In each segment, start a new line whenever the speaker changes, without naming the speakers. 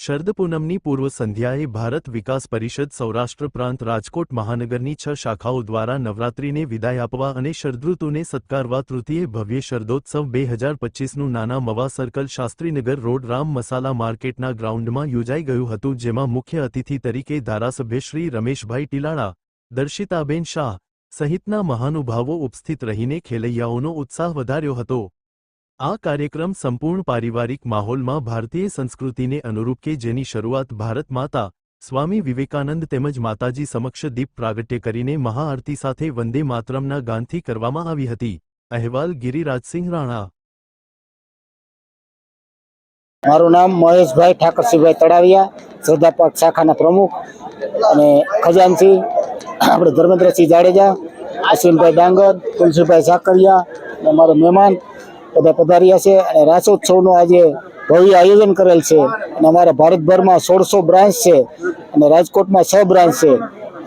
શરદ પૂનમની પૂર્વ સંધ્યાએ ભારત વિકાસ પરિષદ સૌરાષ્ટ્ર પ્રાંત રાજકોટ મહાનગરની છ શાખાઓ દ્વારા નવરાત્રિને વિદાય આપવા અને શરદૃતુને સત્કારવા તૃતીય ભવ્ય શરદોત્સવ બે હજાર પચીસનું નાના મવા સર્કલ શાસ્ત્રીનગર રોડ રામ મસાલા માર્કેટના ગ્રાઉન્ડમાં યોજાઈ ગયું હતું, જેમાં મુખ્ય અતિથિ તરીકે ધારાસભ્ય શ્રી રમેશભાઈ ટીલાળા, દર્શિતાબેન શાહ સહિતના મહાનુભાવો ઉપસ્થિત રહીને ખેલૈયાઓનો ઉત્સાહ વધાર્યો હતો. આ કાર્યક્રમ સંપૂર્ણ પારિવારિક માહોલમાં ભારતીય સંસ્કૃતિને અનુરૂપ કે જેની શરૂઆત ભારત માતા, સ્વામી વિવેકાનંદ તેમજ માતાજી સમક્ષ દીપ પ્રાગટ્ય કરીને મહાઆરતી સાથે વંદે માતરમના ગાનથી કરવામાં આવી હતી. અહેવાલ ગિરિરાજસિંહ રાણા.
મારું નામ મહેશભાઈ ઠાકરસિંહભાઈ તળાવિયા શ્રદ્ધા પાક શાખાના પ્રમુખ અને ખજાનસિંહ, આપણે ધર્મેન્દ્રસિંહ જાડેજા, અશ્વિનભાઈ ડાંગર, તુલસીભાઈ સાકરિયા અને મારો મહેમાન બધા પધાર્યા છે અને રાસોત્સવનું આજે ભવ્ય આયોજન કરેલ છે. અને અમારા ભારતભરમાં સોળસો બ્રાન્ચ છે અને રાજકોટમાં છ બ્રાન્ચ છે.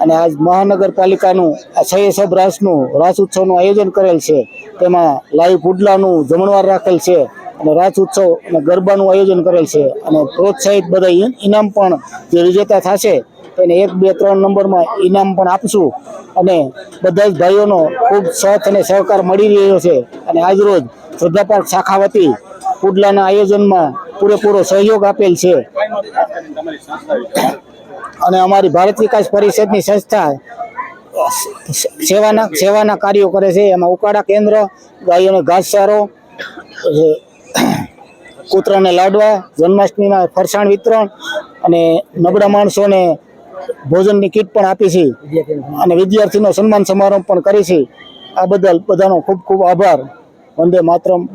અને આજ મહાનગરપાલિકાનું આ છ છ બ્રાન્ચનું રાસ ઉત્સવનું આયોજન કરેલ છે. તેમાં લાઈવ પુડલાનું જમણવાર રાખેલ છે અને રાસ ઉત્સવ અને ગરબાનું આયોજન કરેલ છે. અને પ્રોત્સાહિત બધા ઇનામ પણ જે વિજેતા થશે તેને એક, બે, ત્રણ નંબરમાં ઇનામ પણ આપશું. અને બધા જ ભાઈઓનો ખૂબ સાથ અને સહકાર મળી રહ્યો છે. અને આજરોજ શ્રદ્ધા પાર્ક શાખા વતી પુડલાના આયોજનમાં પૂરેપૂરો સહયોગ આપેલ છે. અને અમારી ભારત વિકાસ પરિષદની સંસ્થા સેવાના સેવાના કાર્યો કરે છે. એમાં ઉકાળા કેન્દ્ર, ગાયોને ઘાસચારો કૂતરાને લાડવા, જન્માષ્ટમીમાં ફરસાણ વિતરણ અને નબળા માણસોને ભોજનની કીટ પણ આપી છે. અને વિદ્યાર્થીનો સન્માન સમારંભ પણ કરી છે. આ બદલ બધાનો ખૂબ ખૂબ આભાર. વંદે માતરમ.